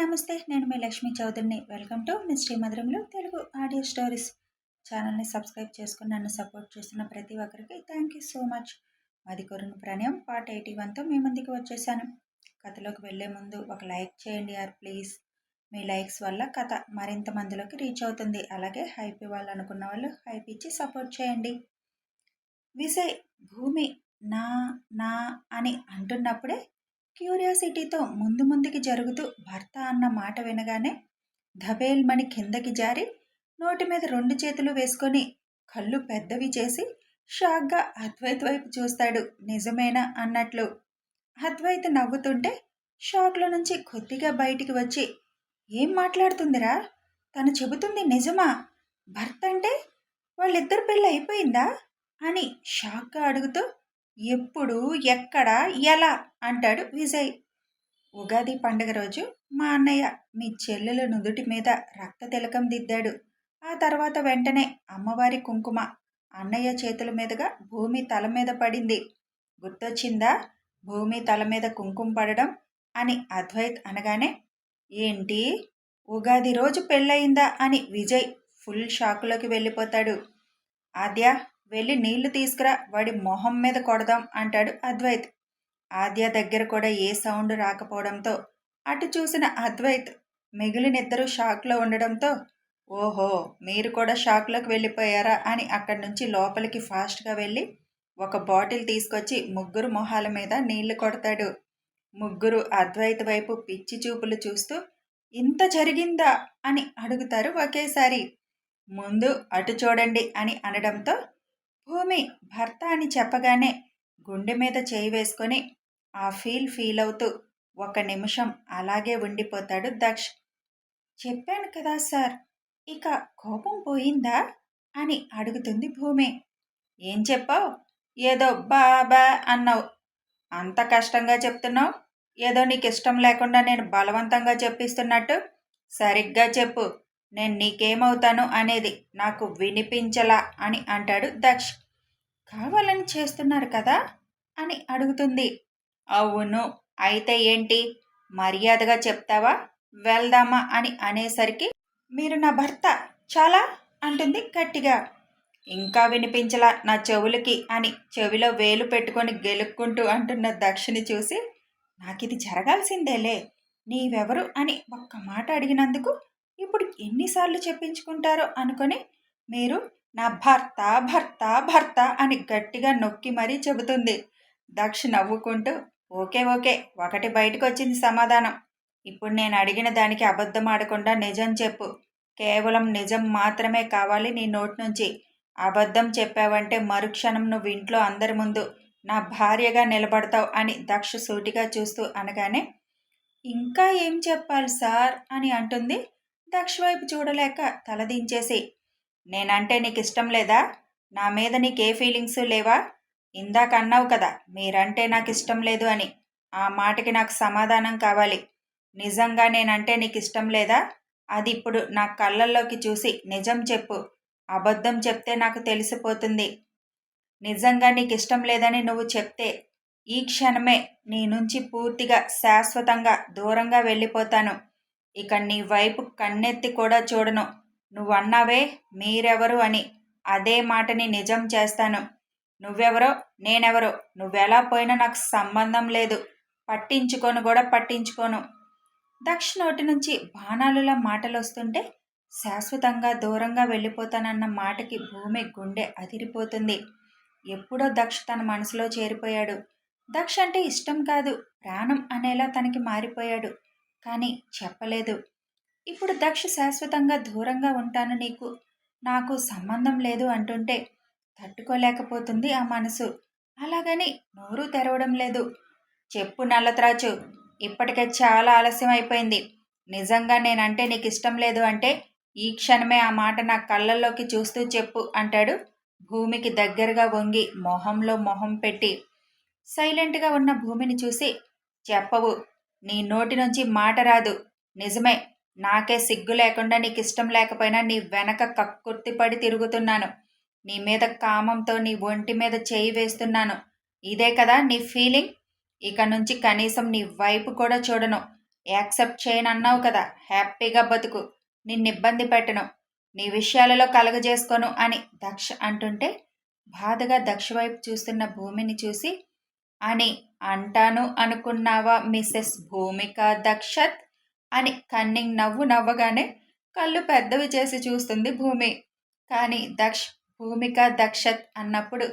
నమస్తే. నేను మీ లక్ష్మీ చౌదరిని. వెల్కమ్ టు మిస్టీ మధురంలో తెలుగు ఆడియో స్టోరీస్. ఛానల్ని సబ్స్క్రైబ్ చేసుకుని నన్ను సపోర్ట్ చేస్తున్న ప్రతి ఒక్కరికి థ్యాంక్ యూ సో మచ్. మాది కొరును ప్రణయం పార్ట్ ఎయిటీ వన్తో మీ ముందుకు వచ్చేసాను. కథలోకి వెళ్ళే ముందు ఒక లైక్ చేయండి యార్ ప్లీజ్. మీ లైక్స్ వల్ల కథ మరింత మందిలోకి రీచ్ అవుతుంది. అలాగే హైప్ ఇవ్వాలనుకున్న వాళ్ళు హైప్ ఇచ్చి సపోర్ట్ చేయండి. విజయ్ భూమి నా నా అని అంటున్నప్పుడే క్యూరియాసిటీతో ముందు ముందుకి జరుగుతూ భర్త అన్న మాట వినగానే ధబేల్మని కిందకి జారి నోటి మీద రెండు చేతులు వేసుకొని కళ్ళు పెద్దవి చేసి షాక్గా అద్వైత్ వైపు చూస్తాడు. నిజమేనా అన్నట్లు. అద్వైత్ నవ్వుతుంటే షాక్లో నుంచి కొద్దిగా బయటికి వచ్చి ఏం మాట్లాడుతుందిరా? తను చెబుతుంది నిజమా? భర్త అంటే వాళ్ళిద్దరు పెళ్ళి అయిపోయిందా? అని షాక్గా అడుగుతూ ఎప్పుడు ఎక్కడ ఎలా అంటాడు విజయ్. ఉగాది పండుగ రోజు మా అన్నయ్య మీ చెల్లెల నుదుటి మీద రక్త తిలకం దిద్దాడు. ఆ తర్వాత వెంటనే అమ్మవారి కుంకుమ అన్నయ్య చేతుల మీదుగా భూమి తల మీద పడింది. గుర్తొచ్చిందా? భూమి తల మీద కుంకుమ పడడం అని అద్వైత్ అనగానే ఏంటి? ఉగాది రోజు పెళ్ళయిందా? అని విజయ్ ఫుల్ షాకులోకి వెళ్ళిపోతాడు. ఆద్య వెళ్ళి నీళ్ళు తీసుకురా వాడి మొహం మీద కొడదాం అంటాడు అద్వైత్. ఆద్య దగ్గర కూడా ఏ సౌండ్ రాకపోవడంతో అటు చూసిన అద్వైత్ మిగిలినిద్దరూ షాక్లో ఉండడంతో ఓహో మీరు కూడా షాక్లోకి వెళ్ళిపోయారా అని అక్కడి నుంచి లోపలికి ఫాస్ట్గా వెళ్ళి ఒక బాటిల్ తీసుకొచ్చి ముగ్గురు మొహాల మీద నీళ్ళు కొడతాడు. ముగ్గురు అద్వైత్ వైపు పిచ్చి చూపులు చూస్తూ ఇంత జరిగిందా? అని అడుగుతారు ఒకేసారి. ముందు అటు చూడండి అని అనడంతో భూమి భర్త అని చెప్పగానే గుండె మీద చేయి వేసుకొని ఆ ఫీల్ ఫీల్ అవుతూ ఒక నిమిషం అలాగే ఉండిపోతాడు దక్ష్. చెప్పాను కదా సార్ ఇక కోపం పోయిందా? అని అడుగుతుంది భూమి. ఏం చెప్పావు? ఏదో బాబా అన్నావు. అంత కష్టంగా చెప్తున్నావు? ఏదో నీకు ఇష్టం లేకుండా నేను బలవంతంగా చెప్పిస్తున్నట్టు? సరిగ్గా చెప్పు. నేను నీకేమవుతాను అనేది నాకు వినిపించలా అని అంటాడు దక్ష్. కావాలని చేస్తున్నారు కదా అని అడుగుతుంది. అవును అయితే ఏంటి? మర్యాదగా చెప్తావా? వెళ్దామా అని అనేసరికి మీరు నా భర్త చాలా? అంటుంది గట్టిగా. ఇంకా వినిపించలా నా చెవులకి అని చెవిలో వేలు పెట్టుకొని గెలుక్కుంటూ అంటున్న దక్షిని చూసి నాకు ఇది జరగాల్సిందేలే నీవెవరు అని ఒక్క మాట అడిగినందుకు ఇప్పుడు ఎన్నిసార్లు చెప్పించుకుంటారో అనుకొని మీరు నా భర్త భర్త భర్త అని గట్టిగా నొక్కి మరీ చెబుతుంది. దక్ష నవ్వుకుంటూ ఓకే ఓకే ఒకటి బయటకు వచ్చింది సమాధానం. ఇప్పుడు నేను అడిగిన దానికి అబద్ధం ఆడకుండా నిజం చెప్పు. కేవలం నిజం మాత్రమే కావాలి నీ నోటి నుంచి. అబద్ధం చెప్పావంటే మరుక్షణం నువ్వు ఇంట్లో అందరి ముందు నా భార్యగా నిలబడతావు అని దక్ష సూటిగా చూస్తూ అనగానే ఇంకా ఏం చెప్పాలి సార్ అని అంటుంది దక్ష వైపు చూడలేక తలదించేసి నేనంటే నీకు ఇష్టం లేదా? నా మీద నీకే ఫీలింగ్స్ లేవా? ఇందాక అన్నావు కదా మీరంటే నాకు ఇష్టం లేదు అని. ఆ మాటకి నాకు సమాధానం కావాలి. నిజంగా నేనంటే నీకు ఇష్టం లేదా? అది ఇప్పుడు నా కళ్ళల్లోకి చూసి నిజం చెప్పు. అబద్ధం చెప్తే నాకు తెలిసిపోతుంది. నిజంగా నీకు ఇష్టం లేదని నువ్వు చెప్తే ఈ క్షణమే నీ నుంచి పూర్తిగా శాశ్వతంగా దూరంగా వెళ్ళిపోతాను. ఇక నీ వైపు కన్నెత్తి కూడా చూడను. నువ్వన్నావే మీరెవరు అని అదే మాటని నిజం చేస్తాను. నువ్వెవరో నేనెవరో నువ్వెలా పోయినా నాకు సంబంధం లేదు. పట్టించుకోను కూడా పట్టించుకోను. దక్ష నోటి నుంచి బాణాలులా మాటలు వస్తుంటే శాశ్వతంగా దూరంగా వెళ్ళిపోతానన్న మాటకి భూమి గుండె అదిరిపోతుంది. ఎప్పుడో దక్ష తన మనసులో చేరిపోయాడు. దక్ష అంటే ఇష్టం కాదు ప్రాణం అనేలా తనకి మారిపోయాడు. కానీ చెప్పలేదు. ఇప్పుడు దక్ష శాశ్వతంగా దూరంగా ఉంటాను నీకు. నాకు సంబంధం లేదు అంటుంటే తట్టుకోలేకపోతుంది ఆ మనసు. అలాగని నోరు తెరవడం లేదు. చెప్పు నల్లత్రాచు ఇప్పటికే చాలా ఆలస్యం అయిపోయింది. నిజంగా నేనంటే నీకు ఇష్టం లేదు అంటే ఈ క్షణమే ఆ మాట నా కళ్ళల్లోకి చూస్తూ చెప్పు అంటాడు భూమికి దగ్గరగా వంగి మొహంలో మొహం పెట్టి. సైలెంట్గా ఉన్న భూమిని చూసి చెప్పవు. నీ నోటి నుంచి మాట రాదు. నిజమే నాకే సిగ్గు లేకుండా నీకు ఇష్టం లేకపోయినా నీ వెనక కక్కుర్తిపడి తిరుగుతున్నాను. నీ మీద కామంతో నీ ఒంటి మీద చేయి వేస్తున్నాను. ఇదే కదా నీ ఫీలింగ్? ఇక నుంచి కనీసం నీ వైపు కూడా చూడను. యాక్సెప్ట్ చేయనన్నావు కదా హ్యాపీగా బతుకు. నిన్ను ఇబ్బంది పెట్టను. నీ విషయాలలో కలగజేసుకోను అని దక్ష అంటుంటే బాధగా దక్ష వైపు చూస్తున్న భూమిని చూసి అని అంటాను అనుకున్నావా మిసెస్ భూమిక దక్షత్? అని కన్నింగ్ నవ్వు నవ్వగానే కళ్ళు పెద్దవి చేసి చూస్తుంది భూమి. కానీ దక్ష్ భూమిక దక్షత్ అన్నప్పుడు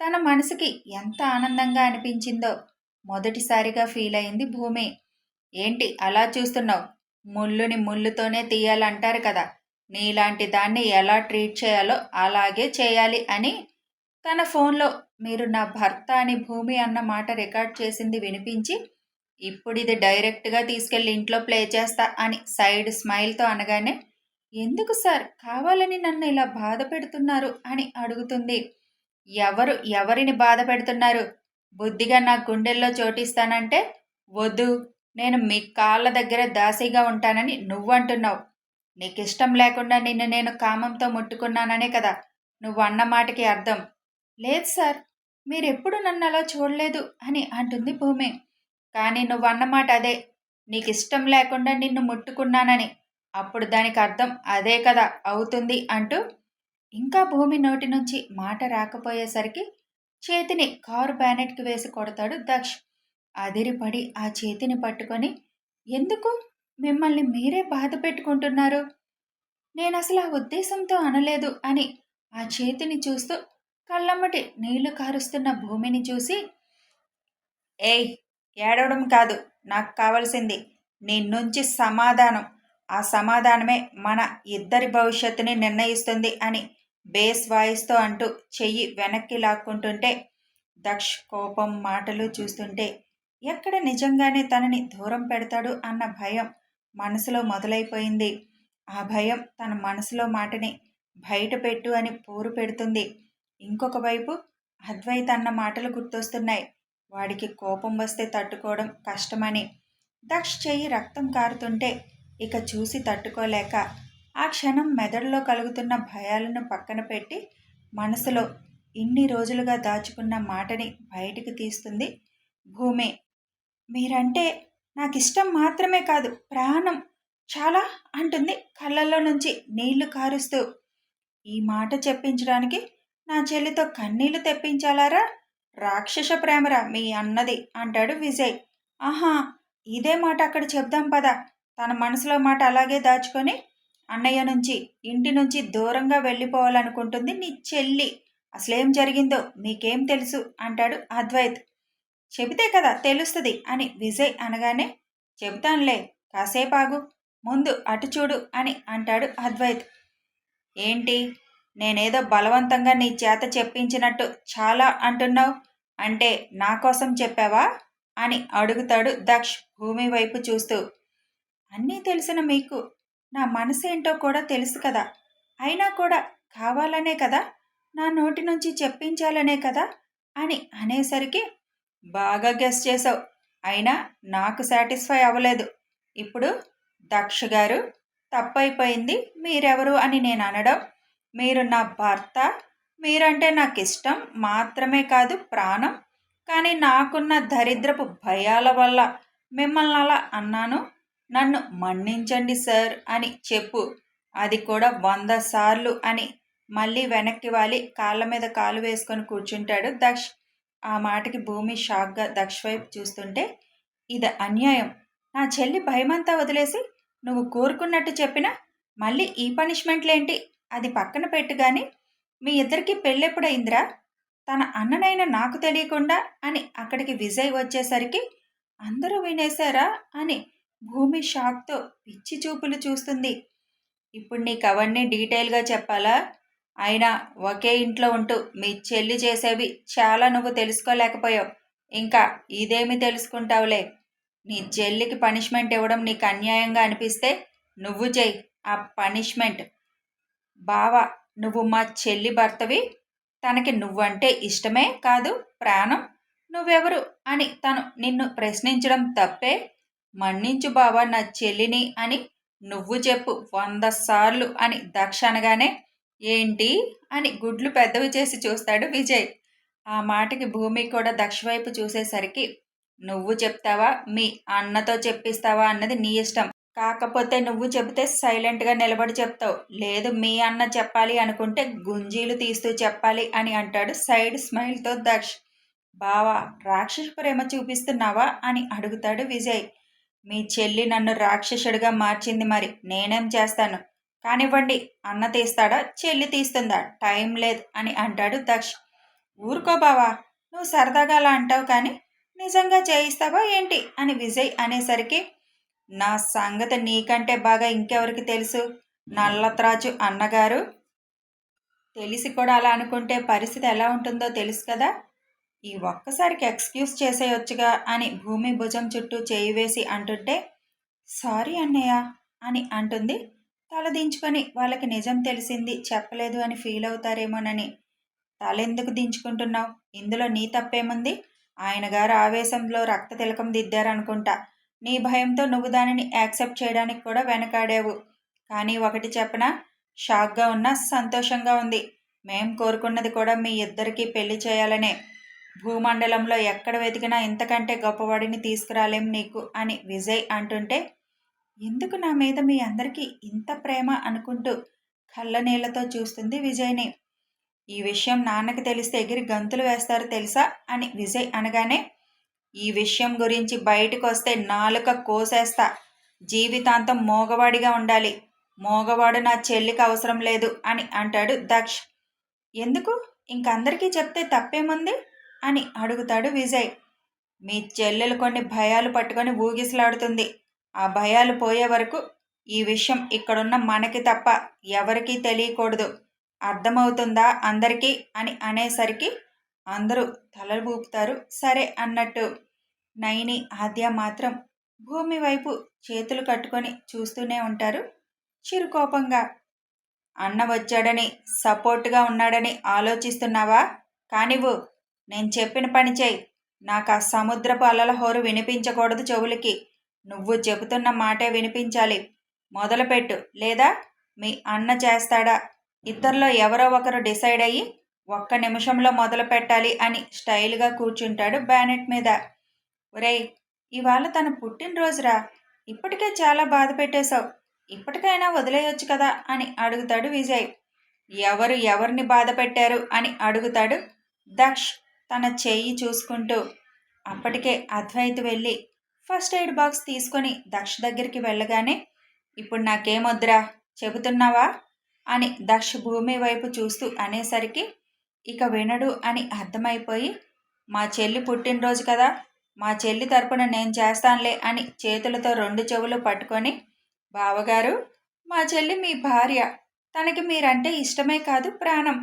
తన మనసుకి ఎంత ఆనందంగా అనిపించిందో మొదటిసారిగా ఫీల్ అయింది భూమి. ఏంటి అలా చూస్తున్నావు? ముళ్ళుని ముళ్ళుతోనే తీయాలంటారు కదా నీలాంటి దాన్ని ఎలా ట్రీట్ చేయాలో అలాగే చేయాలి అని తన ఫోన్లో మీరు నా భర్త అని భూమి అన్న మాట రికార్డ్ చేసింది వినిపించి ఇప్పుడు ఇది డైరెక్ట్గా తీసుకెళ్ళి ఇంట్లో ప్లే చేస్తా అని సైడ్ స్మైల్తో అనగానే ఎందుకు సార్? కావాలని నన్ను ఇలా బాధ పెడుతున్నారు అని అడుగుతుంది. ఎవరు? ఎవరిని బాధ పెడుతున్నారు? బుద్ధిగా నా గుండెల్లో చోటిస్తానంటే వద్దు. నేను మీ కాళ్ళ దగ్గర దాసీగా ఉంటానని నువ్వంటున్నావు. నీకిష్టం లేకుండా నిన్ను నేను కామంతో ముట్టుకున్నాననే కదా. నువ్వు అన్న మాటకి అర్థం. లేదు సార్ మీరెప్పుడు నన్ను అలా చూడలేదు అని అంటుంది భూమి. కానీ నువ్వు అన్నమాట అదే నీకు ఇష్టం లేకుండా నిన్ను ముట్టుకున్నానని. అప్పుడు దానికి అర్థం అదే కదా అవుతుంది అంటూ ఇంకా భూమి నోటి నుంచి మాట రాకపోయేసరికి చేతిని కారు బ్యానెట్కి వేసి కొడతాడు దక్ష్. అదిరిపడి ఆ చేతిని పట్టుకొని ఎందుకు? మిమ్మల్ని మీరే బాధ పెట్టుకుంటున్నారు? నేను అసలు ఆ ఉద్దేశంతో అనలేదు అని ఆ చేతిని చూస్తూ కళ్ళమ్మటి నీళ్ళు కారుస్తున్న భూమిని చూసి ఏయ్ ఏడవడం కాదు. నాకు కావలసింది నీ నుంచి సమాధానం. ఆ సమాధానమే మన ఇద్దరి భవిష్యత్తుని నిర్ణయిస్తుంది అని బేస్ వాయిస్తో అంటూ చెయ్యి వెనక్కి లాక్కుంటుంటే దక్ష్ కోపం మాటలు చూస్తుంటే ఎక్కడ నిజంగానే తనని దూరం పెడతాడు అన్న భయం మనసులో మొదలైపోయింది. ఆ భయం తన మనసులో మాటని బయట పెట్టు అని పోరు పెడుతుంది. ఇంకొక వైపు అద్వైత అన్న మాటలు గుర్తొస్తున్నాయి. వాడికి కోపం వస్తే తట్టుకోవడం కష్టమని. దక్ష్ చెయ్యి రక్తం కారుతుంటే ఇక చూసి తట్టుకోలేక ఆ క్షణం మెదడులో కలుగుతున్న భయాలను పక్కన పెట్టి మనసులో ఇన్ని రోజులుగా దాచుకున్న మాటని బయటికి తీస్తుంది భూమి. మీరంటే నాకు ఇష్టం మాత్రమే కాదు ప్రాణం చాలా అంటుంది కళ్ళల్లో నుంచి నీళ్ళు కారుస్తూ. ఈ మాట చెప్పించడానికి నా చెల్లితో కన్నీళ్ళు తెప్పించాలారా? రాక్షస ప్రేమరా మీ అన్నది అంటాడు విజయ్. ఆహా ఇదే మాట అక్కడ చెప్దాం పద. తన మనసులో మాట అలాగే దాచుకొని అన్నయ్య నుంచి ఇంటి నుంచి దూరంగా వెళ్ళిపోవాలనుకుంటుంది నీ చెల్లి. అసలేం జరిగిందో మీకేం తెలుసు అంటాడు అద్వైత్. చెబితే కదా తెలుస్తుంది అని విజయ్ అనగానే చెబుతానులే కాసేపాగు. ముందు అటు చూడు అని అంటాడు అద్వైత్. ఏంటి? నేనేదో బలవంతంగా నీ చేత చెప్పించినట్టు చాలా అంటున్నావు. అంటే నా కోసం చెప్పావా? అని అడుగుతాడు దక్ష్ భూమి వైపు చూస్తూ. అన్నీ తెలిసిన మీకు. నా మనసేంటో కూడా తెలుసు కదా. అయినా కూడా కావాలనే కదా? నా నోటి నుంచి చెప్పించాలనే కదా? అని అనేసరికి బాగా గెస్ చేసావు అయినా నాకు సాటిస్ఫై అవ్వలేదు. ఇప్పుడు దక్ష గారు తప్పైపోయింది మీరెవరు అని నేను అనడం మీరు నా భర్త మీరంటే నాకు ఇష్టం మాత్రమే కాదు ప్రాణం. కానీ నాకున్న దరిద్రపు భయాల వల్ల మిమ్మల్ని అలా అన్నాను. నన్ను మన్నించండి సార్ అని చెప్పు. అది కూడా వంద సార్లు అని మళ్ళీ వెనక్కి వాలి కాళ్ళ మీద కాలు వేసుకొని కూర్చుంటాడు దక్ష్. ఆ మాటకి భూమి షాక్గా దక్ష్ వైపు చూస్తుంటే ఇది అన్యాయం. నా చెల్లి భయమంతా వదిలేసి నువ్వు కోరుకున్నట్టు చెప్పినా మళ్ళీ ఈ పనిష్మెంట్లేంటి? అది పక్కన పెట్టు కానీ మీ ఇద్దరికి పెళ్ళెప్పుడైందిరా తన అన్ననైనా నాకు తెలియకుండా అని అక్కడికి విజయ్ వచ్చేసరికి అందరూ వినేశారా అని భూమి షాక్తో పిచ్చి చూపులు చూస్తుంది. ఇప్పుడు నీకు అవన్నీ డీటెయిల్గా చెప్పాలా? అయినా ఒకే ఇంట్లో ఉంటూ మీ చెల్లి చేసేవి చాలా నువ్వు తెలుసుకోలేకపోయావు. ఇంకా ఇదేమి తెలుసుకుంటావులే? నీ చెల్లికి పనిష్మెంట్ ఇవ్వడం నీకు అన్యాయంగా అనిపిస్తే నువ్వు చేయి ఆ పనిష్మెంట్ బావా నువ్వు మా చెల్లి భర్తవి. తనకి నువ్వంటే ఇష్టమే కాదు ప్రాణం. నువ్వెవరు అని తను నిన్ను ప్రశ్నించడం తప్పే. మన్నించు బావా నా చెల్లిని అని నువ్వు చెప్పు వంద సార్లు అని దక్ష అనగానే ఏంటి అని గుడ్లు పెద్దవి చేసి చూస్తాడు విజయ్. ఆ మాటకి భూమి కూడా దక్ష వైపు చూసేసరికి నువ్వు చెప్తావా? మీ అన్నతో చెప్పిస్తావా అన్నది నీ ఇష్టం. కాకపోతే నువ్వు చెబితే సైలెంట్గా నిలబడి చెప్తావు. లేదు మీ అన్న చెప్పాలి అనుకుంటే గుంజీలు తీస్తూ చెప్పాలి అని అంటాడు సైడ్ స్మైల్తో దక్ష్. బావా రాక్షస ప్రేమ చూపిస్తున్నావా అని అడుగుతాడు విజయ్. మీ చెల్లి నన్ను రాక్షసుడిగా మార్చింది మరి నేనేం చేస్తాను? కానివ్వండి అన్న తీస్తాడా? చెల్లి తీస్తుందా? టైం లేదు అని అంటాడు దక్ష్. ఊరుకో బావా నువ్వు సరదాగా అలా అంటావు కానీ నిజంగా చేయిస్తావా ఏంటి? అని విజయ్ అనేసరికి నా సంగతి నీకంటే బాగా ఇంకెవరికి తెలుసు? నల్లత్రాజు అన్నగారు. తెలిసి కూడా అలా అనుకుంటే పరిస్థితి ఎలా ఉంటుందో తెలుసు కదా? ఈ ఒక్కసారికి ఎక్స్క్యూజ్ చేసేయొచ్చుగా అని భూమి భుజం చుట్టూ చేయి వేసి అంటుంటే సారీ అన్నయ్య అని అంటుంది. తల దించుకొని వాళ్ళకి నిజం తెలిసింది చెప్పలేదు అని ఫీల్ అవుతారేమోనని. తలెందుకు దించుకుంటున్నావు? ఇందులో నీ తప్పేముంది? ఆయన గారు ఆవేశంలో రక్త తిలకం దిద్దారనుకుంటా. నీ భయంతో నువ్వు దానిని యాక్సెప్ట్ చేయడానికి కూడా వెనకాడావు. కానీ ఒకటి చెప్పన? షాక్గా ఉన్నా సంతోషంగా ఉంది. మేం కోరుకున్నది కూడా మీ ఇద్దరికీ పెళ్ళి చేయాలనే. భూమండలంలో ఎక్కడ వెతికినా ఇంతకంటే గొప్పవాడిని తీసుకురాలేం నీకు అని విజయ్ అంటుంటే ఎందుకు నా మీద మీ అందరికీ ఇంత ప్రేమ అనుకుంటూ కళ్ళనీళ్ళతో చూస్తుంది విజయ్ని? ఈ విషయం నాన్నకి తెలిస్తే ఎగిరి గంతులు వేస్తారు తెలుసా? అని విజయ్ అనగానే ఈ విషయం గురించి బయటకు వస్తే నాలుక కోసేస్తా. జీవితాంతం మోగవాడిగా ఉండాలి. మోగవాడు నా చెల్లికి అవసరం లేదు అని అంటాడు దక్ష్. ఎందుకు? ఇంకందరికీ చెప్తే తప్పేముంది? అని అడుగుతాడు విజయ్. మీ చెల్లెలు కొన్ని భయాలు పట్టుకొని ఊగిసలాడుతుంది. ఆ భయాలు పోయే వరకు ఈ విషయం ఇక్కడున్న మనకి తప్ప ఎవరికీ తెలియకూడదు. అర్థమవుతుందా అందరికీ? అని అనేసరికి అందరూ తలలు ఊపుతారు సరే అన్నట్టు. నయని ఆద్య మాత్రం భూమి వైపు చేతులు కట్టుకొని చూస్తూనే ఉంటారు. చిరుకోపంగా అన్న వచ్చాడని సపోర్ట్గా ఉన్నాడని ఆలోచిస్తున్నావా? కానివ్వు నేను చెప్పిన పని చేయి. నాకు ఆ సముద్రపు అలల హోరు వినిపించకూడదు చెవులకి. నువ్వు చెబుతున్న మాటే వినిపించాలి. మొదలుపెట్టు లేదా? మీ అన్న చేస్తాడా? ఇద్దరిలో ఎవరో ఒకరు డిసైడ్ అయ్యి ఒక్క నిమిషంలో మొదలు పెట్టాలి అని స్టైల్గా కూర్చుంటాడు బ్యానెట్ మీద. ఒరేయ్ ఇవాళ తన పుట్టినరోజురా. ఇప్పటికే చాలా బాధ పెట్టేశావు. ఇప్పటికైనా వదిలేయొచ్చు కదా అని అడుగుతాడు విజయ్. ఎవరు ఎవరిని బాధ పెట్టారు అని అడుగుతాడు దక్ష్ తన చెయ్యి చూసుకుంటూ. అప్పటికే అద్వైత్ వెళ్ళి ఫస్ట్ ఎయిడ్ బాక్స్ తీసుకొని దక్ష దగ్గరికి వెళ్ళగానే ఇప్పుడు నాకేమొద్దురా చెబుతున్నావా? అని దక్ష భూమి వైపు చూస్తూ అనేసరికి ఇక వినడు అని అర్థమైపోయి మా చెల్లి పుట్టినరోజు కదా మా చెల్లి తరపున నేను చేస్తానులే అని చేతులతో రెండు చెవులు పట్టుకొని బావగారు మా చెల్లి మీ భార్య. తనకి మీరంటే ఇష్టమే కాదు ప్రాణం.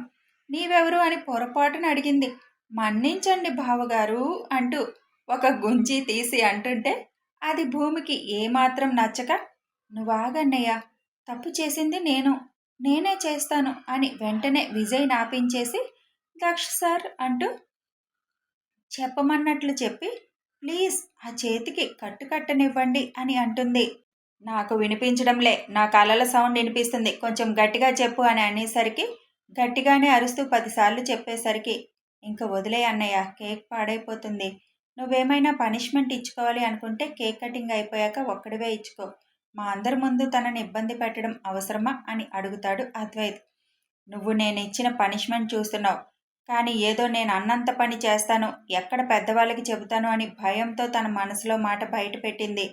నీవెవరు అని పొరపాటున అడిగింది. మన్నించండి బావగారు అంటూ ఒక గుంజి తీసి అంటుంటే అది భూమికి ఏమాత్రం నచ్చక నువ్వాగన్నయ్య తప్పు చేసింది నేను. నేనే చేస్తాను అని వెంటనే విజయ్ నాపించేసి దక్ష సార్ అంటూ చెప్పమన్నట్లు చెప్పి ప్లీజ్ ఆ చేతికి కట్టు కట్టనివ్వండి అని అంటుంది. నాకు వినిపించడంలే నా కలల సౌండ్ వినిపిస్తుంది. కొంచెం గట్టిగా చెప్పు అని అనేసరికి గట్టిగానే అరుస్తూ పదిసార్లు చెప్పేసరికి ఇంక వదిలే అన్నయ్య కేక్ పాడైపోతుంది. నువ్వేమైనా పనిష్మెంట్ ఇచ్చుకోవాలి అనుకుంటే కేక్ కటింగ్ అయిపోయాక ఒక్కడివే ఇచ్చుకో. మా అందరి ముందు తనని ఇబ్బంది పెట్టడం అవసరమా? అని అడుగుతాడు అద్వైత్. నువ్వు నేను ఇచ్చిన పనిష్మెంట్ చూస్తున్నావు. కానీ ఏదో నేను అన్నంత పని చేస్తాను. ఎక్కడ పెద్దవాళ్ళకి చెబుతాను అని భయంతో తన మనసులో మాట బయటపెట్టింది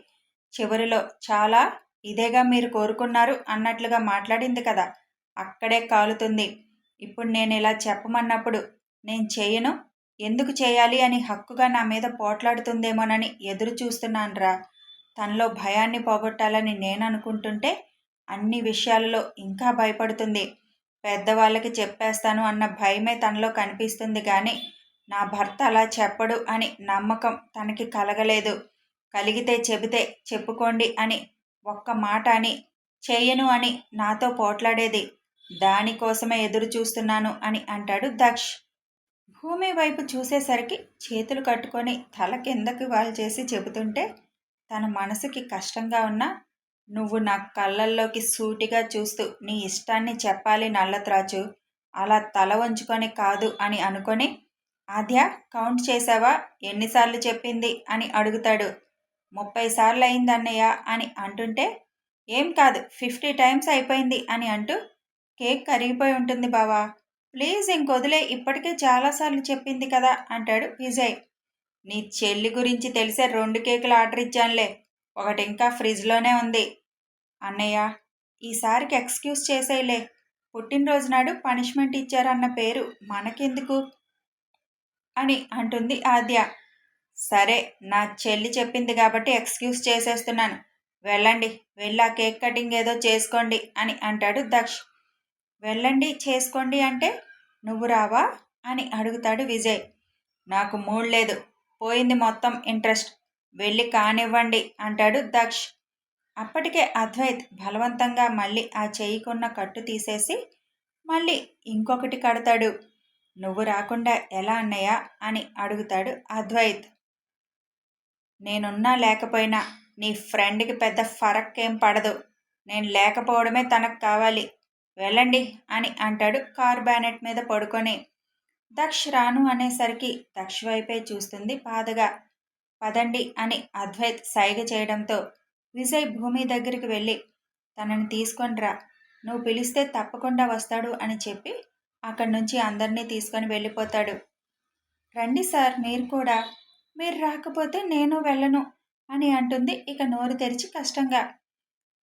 చివరిలో చాలా? ఇదేగా మీరు కోరుకున్నారు? అన్నట్లుగా మాట్లాడింది కదా. అక్కడే కాలుతుంది. ఇప్పుడు నేను ఇలా చెప్పమన్నప్పుడు నేను చేయను? ఎందుకు చేయాలి? అని హక్కుగా నా మీద పోట్లాడుతుందేమోనని ఎదురు చూస్తున్నానురా. తనలో భయాన్ని పోగొట్టాలని నేను అనుకుంటుంటే అన్ని విషయాలలో ఇంకా భయపడుతుంది. పెద్దవాళ్ళకి చెప్పేస్తాను అన్న భయమే తనలో కనిపిస్తుంది కానీ నా భర్త అలా చెప్పడు అని నమ్మకం తనకి కలగలేదు. కలిగితే చెబితే చెప్పుకోండి అని ఒక్క మాట అని చేయను అని నాతో పోట్లాడేది. దానికోసమే ఎదురు చూస్తున్నాను అని అంటాడు దక్ష్. భూమి వైపు చూసేసరికి చేతులు కట్టుకొని తల కిందకి వాళ్ళు చేసి చెబుతుంటే తన మనసుకి కష్టంగా ఉన్నా నువ్వు నా కళ్ళల్లోకి సూటిగా చూస్తూ నీ ఇష్టాన్ని చెప్పాలి నల్లత్రాచు అలా తల వంచుకొని కాదు అని అనుకొని ఆద్య కౌంట్ చేసావా ఎన్నిసార్లు చెప్పింది? అని అడుగుతాడు. ముప్పై సార్లు అయిందన్నయ్య అని అంటుంటే ఏం కాదు ఫిఫ్టీ టైమ్స్ అయిపోయింది అని అంటూ కేక్ కరిగిపోయి ఉంటుంది బావా. ప్లీజ్ ఇంకొదిలే ఇప్పటికే చాలాసార్లు చెప్పింది కదా అంటాడు విజయ్. నీ చెల్లి గురించి తెలిసే రెండు కేకులు ఆర్డర్ ఇచ్చానులే. ఒకటి ఇంకా ఫ్రిడ్జ్లోనే ఉంది. అన్నయ్య ఈసారికి ఎక్స్క్యూజ్ చేసేయలే. పుట్టినరోజు నాడు పనిష్మెంట్ ఇచ్చారన్న పేరు మనకెందుకు? అని అంటుంది ఆద్య. సరే నా చెల్లి చెప్పింది కాబట్టి ఎక్స్క్యూజ్ చేసేస్తున్నాను. వెళ్ళండి వెళ్ళా కేక్ కటింగ్ ఏదో చేసుకోండి అని అంటాడు దక్ష్. వెళ్ళండి చేసుకోండి అంటే నువ్వు రావా? అని అడుగుతాడు విజయ్. నాకు మూడ్ లేదు. పోయింది మొత్తం ఇంట్రెస్ట్. వెళ్ళి కానివ్వండి అంటాడు దక్ష్. అప్పటికే అద్వైత్ బలవంతంగా మళ్ళీ ఆ చేయికున్న కట్టు తీసేసి మళ్ళీ ఇంకొకటి కడతాడు. నువ్వు రాకుండా ఎలా అన్నయ్యా అని అడుగుతాడు అద్వైత్. నేనున్నా లేకపోయినా నీ ఫ్రెండ్కి పెద్ద ఫరక్ ఏం పడదు. నేను లేకపోవడమే తనకు కావాలి. వెళ్ళండి అని అంటాడు కార్ బ్యానెట్ మీద పడుకొని. దక్ష్ రాను అనేసరికి దక్ష్ వైపే చూస్తుంది బాధగా. పదండి అని అద్వైత్ సైగ చేయడంతో విజయ్ భూమి దగ్గరికి వెళ్ళి తనని తీసుకొని రా నువ్వు పిలిస్తే తప్పకుండా వస్తాడు అని చెప్పి అక్కడి నుంచి అందరినీ తీసుకొని వెళ్ళిపోతాడు. రండి సార్ మీరు కూడా. మీరు రాకపోతే నేను వెళ్ళను అని అంటుంది ఇక నోరు తెరిచి కష్టంగా.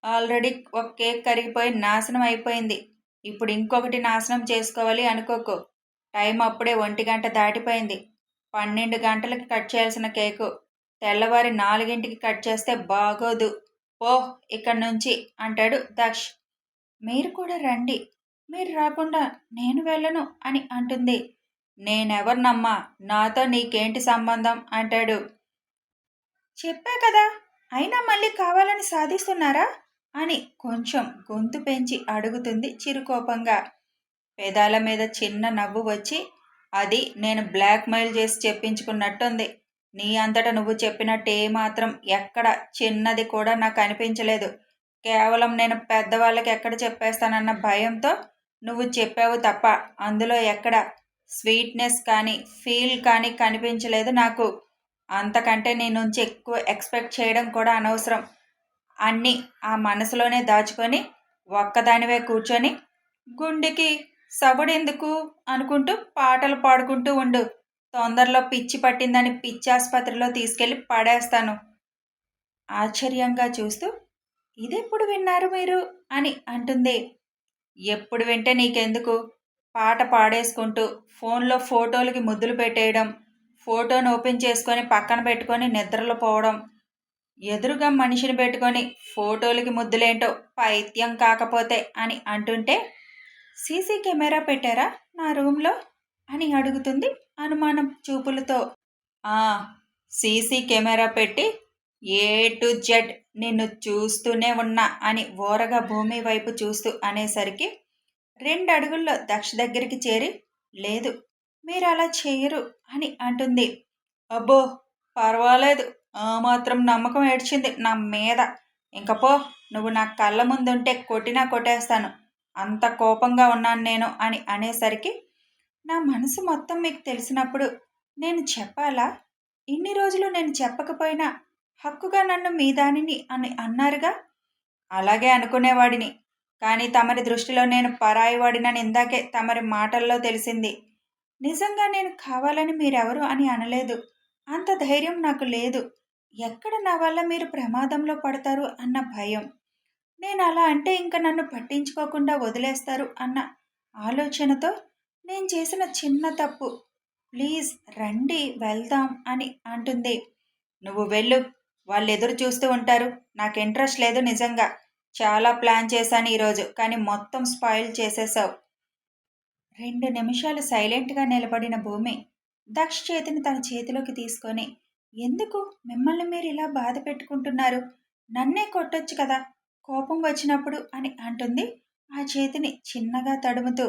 ఆల్రెడీ ఒక కేక్ కరిగిపోయి నాశనం అయిపోయింది. ఇప్పుడు ఇంకొకటి నాశనం చేసుకోవాలి అనుకోకు. టైం అప్పుడే ఒంటి గంట దాటిపోయింది. పన్నెండు గంటలకి కట్ చేయాల్సిన కేకు. తెల్లవారి నాలుగింటికి కట్ చేస్తే బాగోదు. ఓహ్ ఇక్కడి నుంచి అంటాడు దక్ష్. మీరు కూడా రండి. మీరు రాకుండా నేను వెళ్ళను అని అంటుంది. నేనెవరినమ్మా నాతో నీకేంటి సంబంధం? అంటాడు. చెప్పా కదా అయినా మళ్ళీ కావాలని సాధిస్తున్నారా? అని కొంచెం గొంతు పెంచి అడుగుతుంది చిరుకోపంగా. పెదాల మీద చిన్న నవ్వు వచ్చి అది నేను బ్లాక్మెయిల్ చేసి చెప్పించుకున్నట్టుంది. నీ అంతటా నువ్వు చెప్పినట్టు ఏమాత్రం ఎక్కడ చిన్నది కూడా నాకు అనిపించలేదు. కేవలం నేను పెద్దవాళ్ళకి ఎక్కడ చెప్పేస్తానన్న భయంతో నువ్వు చెప్పావు తప్ప అందులో ఎక్కడ స్వీట్నెస్ కానీ ఫీల్ కానీ కనిపించలేదు నాకు. అంతకంటే నీ నుంచి ఎక్కువ ఎక్స్పెక్ట్ చేయడం కూడా అనవసరం. అన్నీ ఆ మనసులోనే దాచుకొని ఒక్కదానివే కూర్చొని గుండెకి సబడెందుకు అనుకుంటూ పాటలు పాడుకుంటూ ఉండు. తొందరలో పిచ్చి పట్టిందని పిచ్చాసుపత్రిలో తీసుకెళ్ళి పడేస్తాను. ఆశ్చర్యంగా చూస్తూ ఇదెప్పుడు విన్నారు మీరు? అని అంటుంది. ఎప్పుడు వింటే నీకెందుకు? పాట పాడేసుకుంటూ ఫోన్లో ఫోటోలకి ముద్దులు పెట్టేయడం ఫోటోను ఓపెన్ చేసుకొని పక్కన పెట్టుకొని నిద్రలో పోవడం ఎదురుగా మనిషిని పెట్టుకొని ఫోటోలకి ముద్దులేంటో పైత్యం కాకపోతే అని అంటుంటే సీసీ కెమెరా పెట్టారా నా రూమ్లో? అని అడుగుతుంది అనుమానం చూపులతో. సీసీ కెమెరా పెట్టి ఏ టు జెడ్ నిన్ను చూస్తూనే ఉన్నా అని ఓరగా భూమి వైపు చూస్తూ అనేసరికి రెండు అడుగుల్లో దక్ష దగ్గరికి చేరి లేదు మీరు అలా చేయరు అని అంటుంది. అబ్బో పర్వాలేదు ఆ మాత్రం నమ్మకం ఏడ్చింది నా మీద. ఇంకపో నువ్వు నా కళ్ళ ముందుంటే కొట్టినా కొట్టేస్తాను. అంత కోపంగా ఉన్నాను నేను అని అనేసరికి నా మనసు మొత్తం మీకు తెలిసినప్పుడు నేను చెప్పాలా? ఇన్ని రోజులు నేను చెప్పకపోయినా హక్కుగా నన్ను మీ దానిని అని అన్నారుగా? అలాగే అనుకునేవాడిని. కానీ తమరి దృష్టిలో నేను పరాయివాడినని ఇందాకే తమరి మాటల్లో తెలిసింది. నిజంగా నేను కావాలని మీరెవరు అని అనలేదు. అంత ధైర్యం నాకు లేదు. ఎక్కడ నా వల్ల మీరు ప్రమాదంలో పడతారు అన్న భయం. నేను అలా అంటే ఇంకా నన్ను పట్టించుకోకుండా వదిలేస్తారు అన్న ఆలోచనతో నేను చేసిన చిన్న తప్పు. ప్లీజ్ రండి వెళ్దాం అని అంటుంది. నువ్వు వెళ్ళు వాళ్ళు ఎదురు చూస్తూ ఉంటారు. నాకు ఇంట్రెస్ట్ లేదు నిజంగా. చాలా ప్లాన్ చేశాను ఈరోజు కానీ మొత్తం స్పాయిల్ చేసేసావు రెండు నిమిషాలు సైలెంట్గా నిలబడిన భూమి దక్ష చేతిని తన చేతిలోకి తీసుకొని ఎందుకు? మిమ్మల్ని మీరు ఇలా బాధ పెట్టుకుంటున్నారు? నన్నే కొట్టొచ్చు కదా? కోపం వచ్చినప్పుడు అని అంటుంది. ఆ చేతిని చిన్నగా తడుముతూ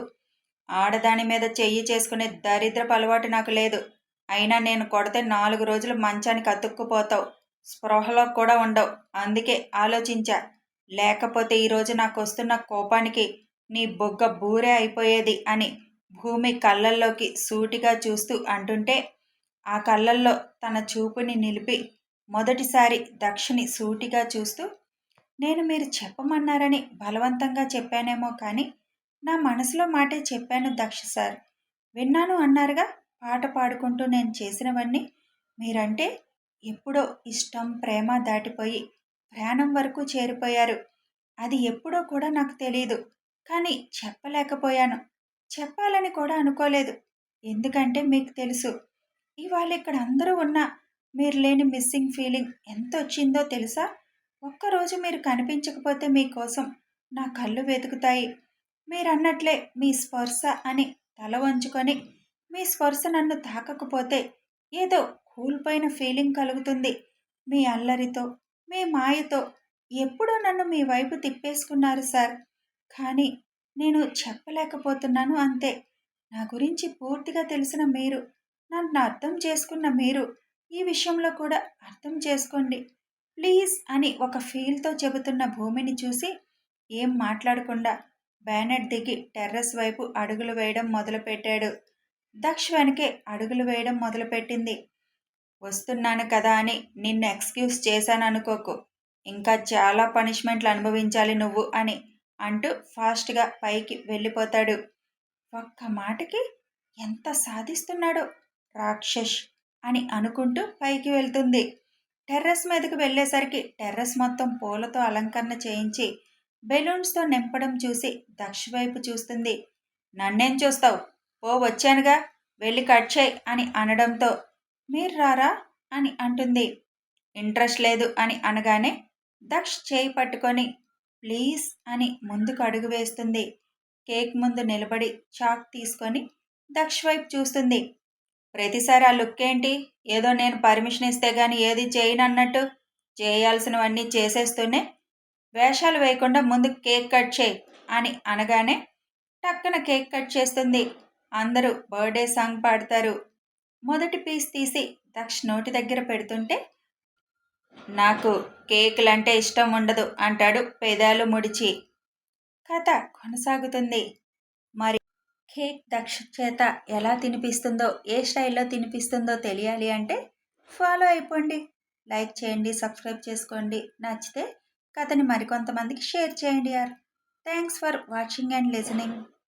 ఆడదాని మీద చెయ్యి చేసుకునే దరిద్రపు అలవాటు నాకు లేదు. అయినా నేను కొడితే నాలుగు రోజులు మంచానికి అతుక్కుపోతావు. స్పృహలో కూడా ఉండవు. అందుకే ఆలోచించా. లేకపోతే ఈరోజు నాకు వస్తున్న కోపానికి నీ బొగ్గ బూరే అయిపోయేది అని భూమి కళ్ళల్లోకి సూటిగా చూస్తూ అంటుంటే ఆ కళ్ళల్లో తన చూపుని నిలిపి మొదటిసారి దక్షిణి సూటిగా చూస్తూ నేను మీరు చెప్పమన్నారని బలవంతంగా చెప్పానేమో కానీ నా మనసులో మాటే చెప్పాను దక్ష సార్. విన్నాను అన్నారుగా పాట పాడుకుంటూ నేను చేసినవన్నీ మీరంటే ఎప్పుడో ఇష్టం ప్రేమ దాటిపోయి ప్రాణం వరకు చేరిపోయారు. అది ఎప్పుడో కూడా నాకు తెలియదు కానీ చెప్పలేకపోయాను. చెప్పాలని కూడా అనుకోలేదు ఎందుకంటే మీకు తెలుసు ఇవాళ ఇక్కడ అందరూ ఉన్నా మీరు లేని మిస్సింగ్ ఫీలింగ్ ఎంత వచ్చిందో తెలుసా? ఒక్కరోజు మీరు కనిపించకపోతే మీకోసం నా కళ్ళు వెతుకుతాయి. మీరన్నట్లే మీ స్పర్శ అని తల వంచుకొని మీ స్పర్శ నన్ను తాకకపోతే ఏదో కూల్పోయిన ఫీలింగ్ కలుగుతుంది. మీ అల్లరితో మీ మాయతో ఎప్పుడూ నన్ను మీ వైపు తిప్పేసుకున్నారు సార్. కానీ నేను చెప్పలేకపోతున్నాను అంతే. నా గురించి పూర్తిగా తెలిసిన మీరు నన్ను అర్థం చేసుకున్న మీరు ఈ విషయంలో కూడా అర్థం చేసుకోండి. ప్లీజ్ అని ఒక ఫీల్తో చెబుతున్న భూమిని చూసి ఏం మాట్లాడకుండా బ్యానెట్ దిగి టెర్రస్ వైపు అడుగులు వేయడం మొదలుపెట్టాడు. దక్ష్ వెనకే అడుగులు వేయడం మొదలుపెట్టింది. వస్తున్నాను కదా అని నిన్ను ఎక్స్క్యూజ్ చేశాను అనుకోకు ఇంకా చాలా పనిష్మెంట్లు అనుభవించాలి నువ్వు అని అంటూ ఫాస్ట్గా పైకి వెళ్ళిపోతాడు. ఒక్క మాటకి ఎంత సాధిస్తున్నాడో రాక్షస్ అని అనుకుంటూ పైకి వెళ్తుంది. టెర్రస్ మీదకి వెళ్ళేసరికి టెర్రస్ మొత్తం పూలతో అలంకరణ చేయించి బెలూన్స్తో నింపడం చూసి దక్ష వైపు చూస్తుంది. నన్నేం చూస్తావు? ఓ వచ్చానుగా. వెళ్ళి కట్ చేయి అని అనడంతో మీరు రారా? అని అంటుంది. ఇంట్రెస్ట్ లేదు అని అనగానే దక్ష్ చేయి పట్టుకొని ప్లీజ్ అని ముందుకు అడుగు వేస్తుంది. కేక్ ముందు నిలబడి చాక్ తీసుకొని దక్ష్ వైపు చూస్తుంది. ప్రతిసారి ఆ లుక్ ఏంటి? ఏదో నేను పర్మిషన్ ఇస్తే గాని ఏది చేయను అన్నట్టు చేయాల్సినవన్నీ చేసేస్తూనే వేషాలు వేయకుండా ముందు కేక్ కట్ చేయి అని అనగానే టక్కన కేక్ కట్ చేస్తుంది. అందరూ బర్త్డే సాంగ్ పాడతారు. మొదటి పీస్ తీసి దక్ష నోటి దగ్గర పెడుతుంటే నాకు కేకులంటే ఇష్టం ఉండదు అంటాడు పెదాలు ముడిచి. కథ కొనసాగుతుంది. మరి కేక్ దక్ష చేత ఎలా తినిపిస్తుందో ఏ స్టైల్లో తినిపిస్తుందో తెలియాలి అంటే ఫాలో అయిపోండి. లైక్ చేయండి సబ్స్క్రైబ్ చేసుకోండి. నచ్చితే కథని మరికొంతమందికి షేర్ చేయండి యార్. Thanks for watching and listening